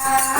Bye.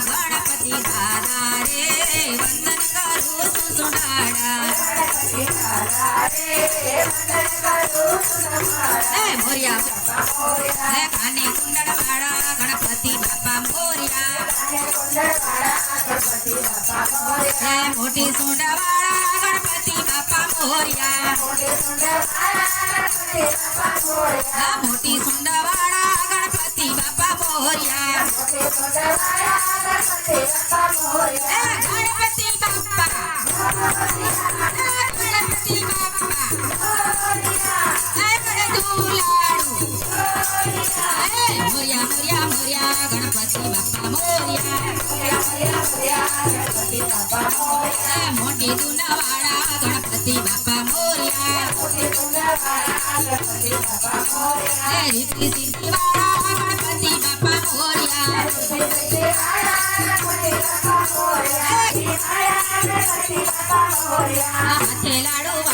Ganpati दादा रे, वंदन करो सुसुनारा है कुंडल वाड़ा गणपति बापा मोरिया। है मोटी सुंड वाड़ा गणपति बापा मोरिया। ગણપતિ બાપા મોટી દુનાવાળા ગણપતિ બાપા મોર્યા મોટી દુનાવાળા ગણપતિ બાપા મોર્યા હાથે લાડુ